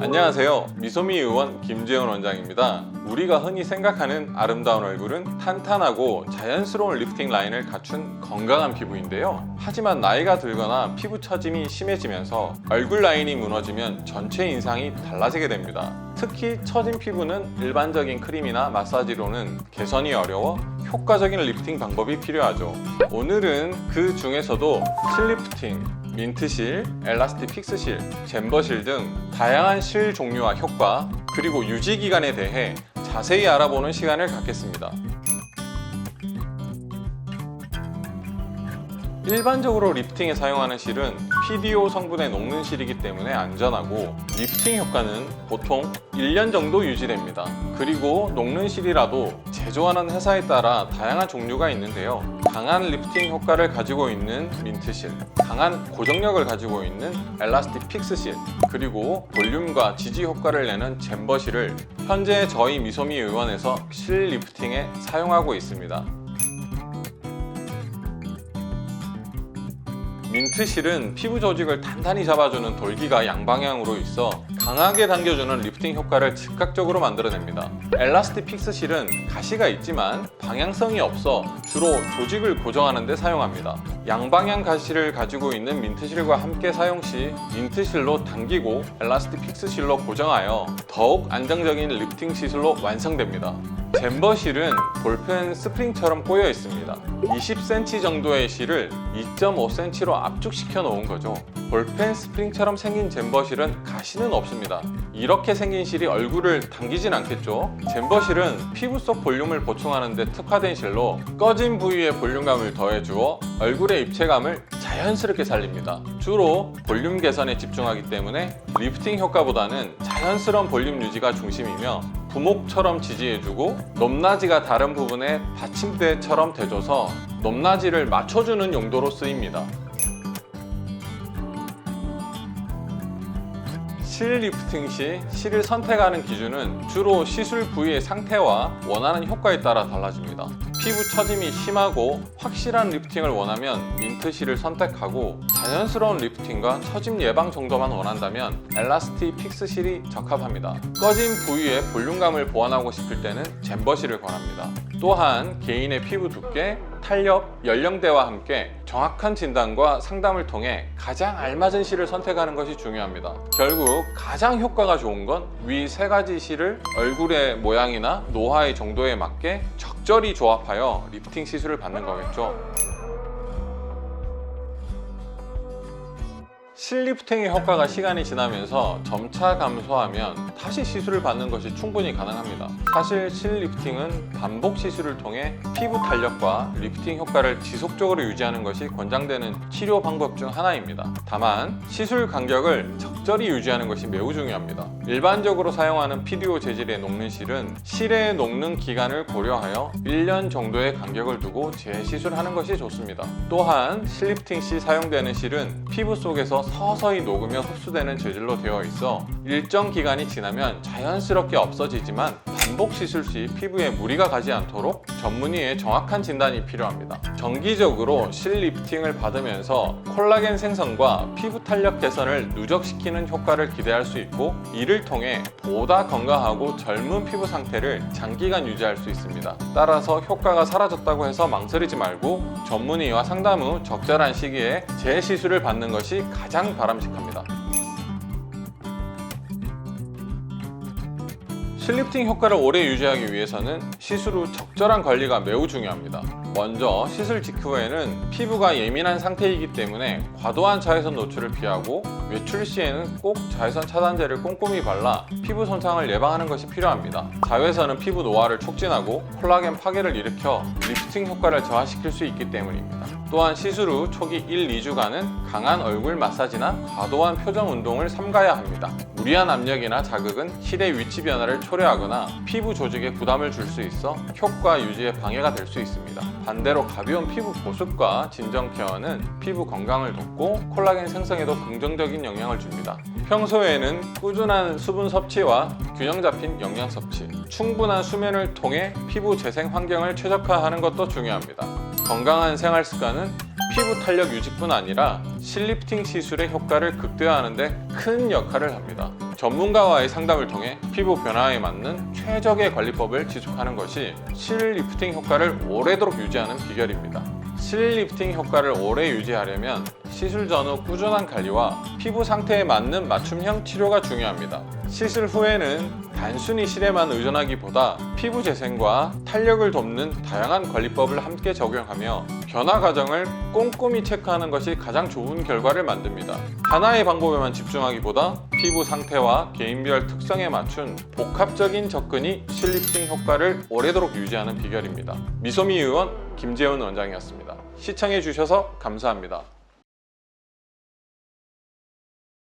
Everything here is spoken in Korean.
안녕하세요. 미소미 의원 김재훈 원장입니다. 우리가 흔히 생각하는 아름다운 얼굴은 탄탄하고 자연스러운 리프팅 라인을 갖춘 건강한 피부인데요. 하지만 나이가 들거나 피부 처짐이 심해지면서 얼굴 라인이 무너지면 전체 인상이 달라지게 됩니다. 특히 처진 피부는 일반적인 크림이나 마사지로는 개선이 어려워 효과적인 리프팅 방법이 필요하죠. 오늘은 그 중에서도 실리프팅, 민트실, 엘라스틱 픽스실, 잼버실 등 다양한 실 종류와 효과, 그리고 유지 기간에 대해 자세히 알아보는 시간을 갖겠습니다. 일반적으로 리프팅에 사용하는 실은 PDO 성분의 녹는 실이기 때문에 안전하고 리프팅 효과는 보통 1년 정도 유지됩니다. 그리고 녹는 실이라도 제조하는 회사에 따라 다양한 종류가 있는데요. 강한 리프팅 효과를 가지고 있는 민트실, 강한 고정력을 가지고 있는 엘라스틱 픽스실, 그리고 볼륨과 지지 효과를 내는 잼버실을 현재 저희 미소미 의원에서 실 리프팅에 사용하고 있습니다. 민트실은 피부 조직을 단단히 잡아주는 돌기가 양방향으로 있어 강하게 당겨주는 리프팅 효과를 즉각적으로 만들어냅니다. 엘라스틱 픽스실은 가시가 있지만 방향성이 없어 주로 조직을 고정하는 데 사용합니다. 양방향 가시를 가지고 있는 민트실과 함께 사용 시 민트실로 당기고 엘라스틱 픽스실로 고정하여 더욱 안정적인 리프팅 시술로 완성됩니다. 잼버실은 볼펜 스프링처럼 꼬여 있습니다. 20cm 정도의 실을 2.5cm로 압축시켜 놓은 거죠. 볼펜 스프링처럼 생긴 잼버실은 가시는 없습니다. 이렇게 생긴 실이 얼굴을 당기진 않겠죠. 잼버실은 피부 속 볼륨을 보충하는 데 특화된 실로 꺼진 부위에 볼륨감을 더해주어 얼굴의 입체감을 자연스럽게 살립니다. 주로 볼륨 개선에 집중하기 때문에 리프팅 효과보다는 자연스러운 볼륨 유지가 중심이며 부목처럼 지지해주고 높낮이가 다른 부분에 받침대처럼 대줘서 높낮이를 맞춰주는 용도로 쓰입니다. 실 리프팅 시 실을 선택하는 기준은 주로 시술 부위의 상태와 원하는 효과에 따라 달라집니다. 피부 처짐이 심하고 확실한 리프팅을 원하면 민트 실을 선택하고 자연스러운 리프팅과 처짐 예방 정도만 원한다면 엘라스틱 픽스 실이 적합합니다. 꺼진 부위에 볼륨감을 보완하고 싶을 때는 잼버 실을 권합니다. 또한 개인의 피부 두께, 탄력, 연령대와 함께 정확한 진단과 상담을 통해 가장 알맞은 실을 선택하는 것이 중요합니다. 결국 가장 효과가 좋은 건 위 세 가지 실을 얼굴의 모양이나 노화의 정도에 맞게 적절히 조합하여 리프팅 시술을 받는 거겠죠. 실리프팅의 효과가 시간이 지나면서 점차 감소하면 다시 시술을 받는 것이 충분히 가능합니다. 사실 실리프팅은 반복 시술을 통해 피부 탄력과 리프팅 효과를 지속적으로 유지하는 것이 권장되는 치료 방법 중 하나입니다. 다만 시술 간격을 적 절히 유지하는 것이 매우 중요합니다. 일반적으로 사용하는 PDO 재질의 녹는 실은 실의 녹는 기간을 고려하여 1년 정도의 간격을 두고 재시술하는 것이 좋습니다. 또한 실리프팅 시 사용되는 실은 피부 속에서 서서히 녹으며 흡수되는 재질로 되어 있어 일정 기간이 지나면 자연스럽게 없어지지만 반복 시술 시 피부에 무리가 가지 않도록 전문의의 정확한 진단이 필요합니다. 정기적으로 실 리프팅을 받으면서 콜라겐 생성과 피부 탄력 개선을 누적시키는 효과를 기대할 수 있고 이를 통해 보다 건강하고 젊은 피부 상태를 장기간 유지할 수 있습니다. 따라서 효과가 사라졌다고 해서 망설이지 말고 전문의와 상담 후 적절한 시기에 재시술을 받는 것이 가장 바람직합니다. 실리프팅 효과를 오래 유지하기 위해서는 시술 후 적절한 관리가 매우 중요합니다. 먼저 시술 직후에는 피부가 예민한 상태이기 때문에 과도한 자외선 노출을 피하고 외출 시에는 꼭 자외선 차단제를 꼼꼼히 발라 피부 손상을 예방하는 것이 필요합니다. 자외선은 피부 노화를 촉진하고 콜라겐 파괴를 일으켜 리프팅 효과를 저하시킬 수 있기 때문입니다. 또한 시술 후 초기 1, 2주간은 강한 얼굴 마사지나 과도한 표정 운동을 삼가야 합니다. 무리한 압력이나 자극은 실의 위치 변화를 초래하거나 피부 조직에 부담을 줄 수 있어 효과 유지에 방해가 될 수 있습니다. 반대로 가벼운 피부 보습과 진정 케어는 피부 건강을 돕고 콜라겐 생성에도 긍정적인 영향을 줍니다. 평소에는 꾸준한 수분 섭취와 균형 잡힌 영양 섭취, 충분한 수면을 통해 피부 재생 환경을 최적화하는 것도 중요합니다. 건강한 생활 습관은 피부 탄력 유지뿐 아니라 실리프팅 시술의 효과를 극대화하는 데 큰 역할을 합니다. 전문가와의 상담을 통해 피부 변화에 맞는 최적의 관리법을 지속하는 것이 실리프팅 효과를 오래도록 유지하는 비결입니다. 실리프팅 효과를 오래 유지하려면 시술 전후 꾸준한 관리와 피부 상태에 맞는 맞춤형 치료가 중요합니다. 시술 후에는 단순히 실에만 의존하기보다 피부 재생과 탄력을 돕는 다양한 관리법을 함께 적용하며 변화 과정을 꼼꼼히 체크하는 것이 가장 좋은 결과를 만듭니다. 하나의 방법에만 집중하기보다 피부 상태와 개인별 특성에 맞춘 복합적인 접근이 실리프팅 효과를 오래도록 유지하는 비결입니다. 미소미 의원 김재훈 원장이었습니다. 시청해 주셔서 감사합니다.